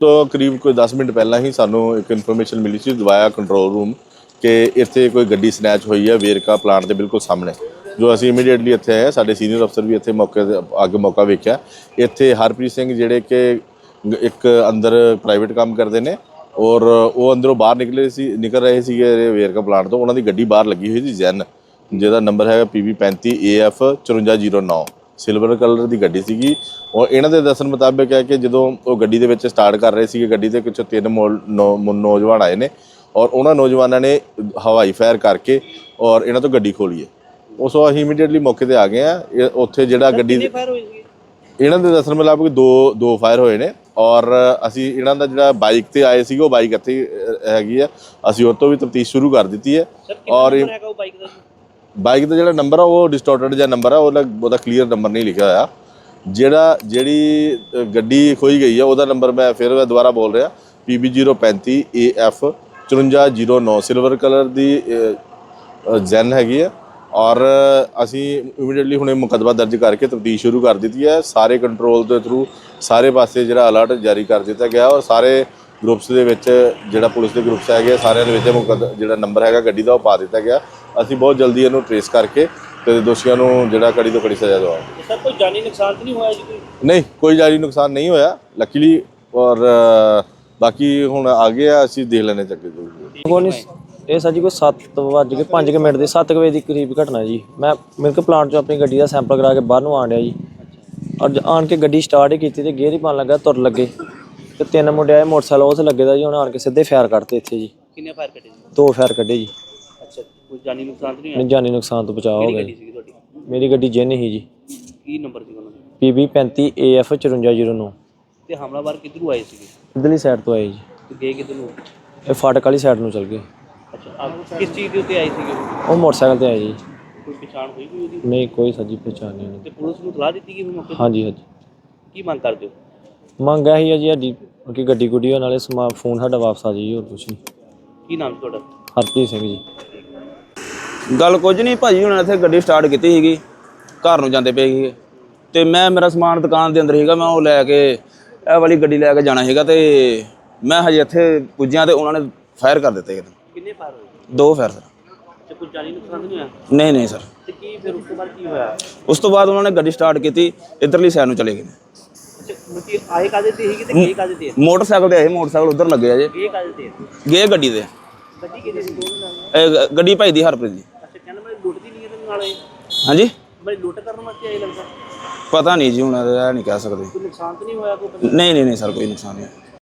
ਤੋਂ ਕਰੀਬ ਕੋਈ 10 ਮਿੰਟ ਪਹਿਲਾਂ ਹੀ ਸਾਨੂੰ ਇੱਕ ਇਨਫੋਰਮੇਸ਼ਨ ਮਿਲੀ ਸੀ ਦਵਾਇਆ ਕੰਟਰੋਲ ਰੂਮ ਕਿ ਇੱਥੇ ਕੋਈ ਗੱਡੀ ਸਨੈਚ ਹੋਈ ਹੈ, ਵੇਰਕਾ ਪਲਾਂਟ ਦੇ ਬਿਲਕੁਲ ਸਾਹਮਣੇ। ਜੋ ਅਸੀਂ ਇਮੀਡੀਏਟਲੀ ਇੱਥੇ ਆਏ, ਸਾਡੇ ਸੀਨੀਅਰ ਅਫਸਰ ਵੀ ਇੱਥੇ ਮੌਕੇ ਤੇ, ਅੱਗੇ ਮੌਕਾ ਵੇਖਿਆ। ਇੱਥੇ ਹਰਪ੍ਰੀਤ ਸਿੰਘ ਜਿਹੜੇ ਕਿ ਇੱਕ ਅੰਦਰ ਪ੍ਰਾਈਵੇਟ ਕੰਮ ਕਰਦੇ ਨੇ ਔਰ ਉਹ ਅੰਦਰੋਂ ਬਾਹਰ ਨਿਕਲੇ ਸੀ, ਨਿਕਲ ਰਹੇ ਸੀਗੇ ਵੇਰਕਾ ਪਲਾਂਟ ਤੋਂ। ਉਹਨਾਂ ਦੀ ਗੱਡੀ ਬਾਹਰ ਲੱਗੀ ਹੋਈ ਸੀ, ਜੈਨ। ਜਿਹਦਾ ਨੰਬਰ ਹੈਗਾ PB35 AF 5409 ਸਿਲਵਰ ਕਲਰ ਦੀ ਗੱਡੀ ਸੀਗੀ। ਔਰ ਇਹਨਾਂ ਦੇ ਦੱਸਣ ਮੁਤਾਬਕ ਹੈ ਕਿ ਜਦੋਂ ਉਹ ਗੱਡੀ ਦੇ ਵਿੱਚ ਸਟਾਰਟ ਕਰ ਰਹੇ ਸੀਗੇ ਗੱਡੀ ਦੇ ਕੁਝ ਤਿੰਨ ਨੌਜਵਾਨ ਆਏ ਨੇ ਔਰ ਉਹਨਾਂ ਨੌਜਵਾਨਾਂ ਨੇ ਹਵਾਈ ਫਾਇਰ ਕਰਕੇ ਔਰ ਇਹਨਾਂ ਤੋਂ ਗੱਡੀ ਖੋਲੀ ਹੈ। ਉਸ ਤੋਂ ਅਸੀਂ ਇਮੀਡੀਏਟਲੀ ਮੌਕੇ ਤੇ ਆ ਗਏ ਆ। ਉੱਥੇ ਜਿਹੜਾ ਗੱਡੀ ਦੇ- ਇਹਨਾਂ ਦੇ ਦੱਸਣ ਮੁਤਾਬਕ ਦੋ ਦੋ ਫਾਇਰ ਹੋਏ ਨੇ ਔਰ ਅਸੀਂ ਇਹਨਾਂ ਦਾ ਜਿਹੜਾ ਬਾਈਕ ਤੇ ਆਏ ਸੀਗੇ ਉਹ ਬਾਈਕ ਇੱਥੇ ਹੈਗੀ ਆ। ਅਸੀਂ ਉਹ ਤੋਂ ਵੀ ਤਫਤੀਸ਼ ਸ਼ੁਰੂ ਕਰ ਦਿੱਤੀ ਹੈ ਔਰ ਬਾਈਕ ਦਾ? ਬਾਈਕ ਦਾ ਜਿਹੜਾ ਨੰਬਰ ਆ, ਉਹ ਡਿਸਟੋਰਟਡ ਜਿਹਾ ਨੰਬਰ ਆ, ਉਹਦਾ ਉਹਦਾ ਕਲੀਅਰ ਨੰਬਰ ਨਹੀਂ ਲਿਖਿਆ ਹੋਇਆ। ਜਿਹੜਾ ਜਿਹੜੀ ਗੱਡੀ ਖੋਈ ਗਈ ਆ, ਉਹਦਾ ਨੰਬਰ ਮੈਂ ਫਿਰ ਮੈਂ ਦੁਬਾਰਾ ਬੋਲ ਰਿਹਾ। PB035 AF 5409 ਸਿਲਵਰ ਕਲਰ ਦੀ ਜੈਨ ਹੈਗੀ ਆ। ਔਰ ਅਸੀਂ ਇਮੀਡੀਏਟਲੀ ਹੁਣੇ ਮੁਕੱਦਮਾ ਦਰਜ ਕਰਕੇ ਤਫਤੀਸ਼ ਸ਼ੁਰੂ ਕਰ ਦਿੱਤੀ ਹੈ। ਸਾਰੇ ਕੰਟਰੋਲ ਦੇ ਥਰੂ ਸਾਰੇ ਪਾਸੇ ਜਿਹੜਾ ਅਲਰਟ ਜਾਰੀ ਕਰ ਦਿੱਤਾ ਗਿਆ ਔਰ ਸਾਰੇ ਗਰੁੱਪਸ ਦੇ ਵਿੱਚ ਜਿਹੜਾ ਪੁਲਿਸ ਦੇ ਗਰੁੱਪਸ ਹੈਗੇ ਆ, ਸਾਰਿਆਂ ਦੇ ਵਿੱਚ ਮੁਕੱਦ ਜਿਹੜਾ ਨੰਬਰ ਹੈਗਾ ਗੱਡੀ ਦਾ ਉਹ ਪਾ ਦਿੱਤਾ ਗਿਆ। ਅਸੀਂ ਬਹੁਤ ਜਲਦੀ ਇਹਨੂੰ ਟਰੇਸ ਕਰਕੇ ਤੇ ਦੋਸ਼ੀਆਂ ਨੂੰ ਜਿਹੜਾ ਕੜੀ ਤੋਂ ਕੜੀ ਸਜ਼ਾ ਦਵਾਵਾਂਗੇ। ਸਰ ਕੋਈ ਜਾਨੀ ਨੁਕਸਾਨ ਤਾਂ ਨਹੀਂ ਹੋਇਆ ਜੀ ਕੋਈ? ਨਹੀਂ ਕੋਈ ਜਾਨੀ ਨੁਕਸਾਨ ਨਹੀਂ ਹੋਇਆ। ਲੱਕੀਲੀ ਔਰ ਬਾਕੀ ਹੁਣ ਆਗੇ ਆ ਅਸੀਂ ਦੇਖ ਲੈਣੇ ਚੱਕੇ ਨਹੀਂ ਇਹ ਸਰ ਜੀ ਕੋਈ 7 ਵੱਜ ਕੇ 5 ਮਿੰਟ ਦੇ 7 ਵਜੇ ਦੀ ਕਰੀਬ ਘਟਨਾ ਜੀ। ਮੈਂ ਮਿਲਕ ਪਲਾਂਟ ਚੋਂ ਆਪਣੀ ਗੱਡੀ ਦਾ ਸੈਂਪਲ ਕਰਾ ਕੇ ਬਾਹਰ ਨੂੰ ਆਣ ਡਿਆ ਜੀ। ਔਰ ਆਣ ਕੇ ਗੱਡੀ ਸਟਾਰਟ ਹੀ ਕੀਤੀ ਤੇ ਗੇਅਰ ਹੀ ਪਾਣ ਲੱਗਾ ਤੁਰ ਲੱਗੇ। ਤੇ ਤਿੰਨ ਮੁੰਡੇ ਆਏ ਮੋਟਰਸਾਈਕਲ ਉਸ ਲੱਗੇ ਦਾ ਜੀ ਉਹਨਾਂ ਆਣ ਕੇ ਸਿੱਧੇ ਫਾਇਰ ਕੱਢਤੇ ਇੱਥੇ ਜੀ। ਕਿੰਨੇ ਫਾਇਰ ਕੱਟੇ ਜੀ? ਦੋ ਫਾਇਰ ਕੱਢੇ ਜੀ। ਅੱਛਾ ਕੋਈ ਜਾਨੀ ਨੁਕਸਾਨ ਤਾਂ ਨਹੀਂ ਹੋਇਆ? ਨਹੀਂ ਜਾਨੀ ਨੁਕਸਾਨ ਤੋਂ ਬਚਾਅ ਹੋ ਕਿਹੜੀ ਗਿਆ ਗੱਡੀ ਜੀ। ਸੀਗੀ ਤੁਹਾਡੀ? ਮੇਰੀ ਗੱਡੀ ਜਿੰਨ ਹੀ ਜੀ। ਕੀ ਨੰਬਰ ਸੀ ਉਹਨਾਂ ਦਾ? PB 35 AF 5409 ਤੇ ਹਮਲਾਵਰ ਕਿੱਧਰੋਂ ਆਏ ਸੀਗੇ? ਇਧਰਲੀ ਸਾਈਡ ਤੋਂ ਆਏ ਜੀ। ਤੇ ਗਏ ਕਿੱਧਰ? ਨੂੰ ਇਹ ਫਾਟਕ ਵਾਲੀ ਸਾਈਡ ਨੂੰ ਚਲ ਗਏ। ਅੱਛਾ ਆਪ ਕਿਸ ਚੀਜ਼ ਦੇ ਉੱਤੇ ਆਏ ਸੀਗੇ ਉਹ? ਉਹ ਮੋਟਰਸਾਈਕਲ ਤੇ ਆਏ ਜੀ। ਕੋਈ ਪਛਾਣ ਹੋਈ ਕੋਈ ਉਹਦੀ? ਨਹੀਂ ਕੋਈ ਸੱਜੀ ਪਛਾਣ ਨਹੀਂ। ਤੇ ਪੁਲਿਸ ਨੂੰ ਤਲਾਹ ਦਿੱਤੀ ਮੌਕੇ ਤੇ? ਹਾਂਜੀ ਹਾਂਜੀ। ਕੀ ਮੰਗ ਕਰਦੇ ਹੋ? ਮੰਗ ਇਹੀ ਹੈ ਜੀ ਸਾਡੀ ਕਿ ਗੱਡੀ ਗੁੱਡੀ ਨਾਲੇ ਸਮਾ ਫੋਨ ਸਾਡਾ ਵਾਪਸ ਆ ਜਾਈ ਹੋਰ ਕੁਛ ਨਹੀਂ। ਕੀ ਨਾਮ ਤੁਹਾਡਾ? ਹਰਪ੍ਰੀਤ ਸਿੰਘ ਜੀ। ਗੱਲ ਕੁਝ ਨਹੀਂ ਭਾਜੀ ਉਹਨਾਂ ਨੇ ਇੱਥੇ ਗੱਡੀ ਸਟਾਰਟ ਕੀਤੀ ਸੀਗੀ ਘਰ ਨੂੰ ਜਾਂਦੇ ਪਏ ਸੀਗੇ। ਤੇ ਮੈਂ ਮੇਰਾ ਸਮਾਨ ਦੁਕਾਨ ਦੇ ਅੰਦਰ ਸੀਗਾ ਮੈਂ ਉਹ ਲੈ ਕੇ ਇਹ ਵਾਲੀ ਗੱਡੀ ਲੈ ਕੇ ਜਾਣਾ ਸੀਗਾ ਤੇ ਮੈਂ ਹਜੇ ਇੱਥੇ ਪੁੱਜਿਆ ਤੇ ਉਹਨਾਂ ਨੇ ਫਾਇਰ ਕਰ ਦਿੱਤੇ ਇੱਕਦਮ ਕਿੰਨੇ ਫਾਇਰ ਹੋਏ? ਦੋ ਫਾਇਰ ਸਰ ਤੇ ਕੋਈ ਜਾਨੀ ਨੁਕਸਾਨ ਤਾਂ ਨਹੀਂ ਹੋਇਆ? ਨਹੀਂ ਨਹੀਂ ਸਰ ਤੇ ਕੀ ਫਿਰ ਉਸ ਤੋਂ ਬਾਅਦ ਕੀ ਹੋਇਆ? ਉਸ ਤੋਂ ਬਾਅਦ ਉਹਨਾਂ ਨੇ ਗੱਡੀ ਸਟਾਰਟ ਕੀਤੀ ਇਧਰਲੀ ਸਾਈਡ ਨੂੰ ਚਲੇ ਗਏ। ਅੱਛਾ ਮੁਤੀ ਆਏ ਕਾਦੇ ਤੇ ਸੀਗੇ ਤੇ ਗਏ ਕਾਦੇ ਤੇ ਮੋਟਰਸਾਈਕਲ ਤੇ ਆਏ ਮੋਟਰਸਾਈਕਲ ਉਧਰ ਲੱਗੇ ਆ ਜੇ। ਗਏ ਕਾਦੇ ਤੇ ਗਏ ਗੱਡੀ ਦੇ। ਗੱਡੀ ਕਿਹਦੇ ਸੀ? ਦੋਨੋਂ ਨਾਲ? ਇਹ ਗ- ਗੱਡੀ ਭਾਈ ਦੀ ਹਰਪ੍ਰੀਤ ਦੀ। ਅੱਛਾ ਕਹਿੰਦਾ ਮੈਂ ਲੁੱਟਦੀ ਨਹੀਂ ਇਹਦੇ ਨਾਲ ਇਹ। ਹਾਂਜੀ? ਮੈਂ ਲੁੱਟ ਕਰਨ ਵਾਸਤੇ ਆਏ ਲੱਗਦਾ। ਪਤਾ ਨਹੀਂ ਜੀ ਹੁਣ ਇਹ ਨਹੀਂ ਕਹਿ ਸਕਦੇ। ਕੋਈ ਨੁਕਸਾਨ ਤਾਂ ਨਹੀਂ ਹੋਇਆ ਕੋਈ ਬੰਦੇ ਨਹੀਂ ਨਹੀਂ ਨਹੀਂ ਸਰ ਕੋਈ ਨੁਕਸਾਨ ਨਹੀਂ।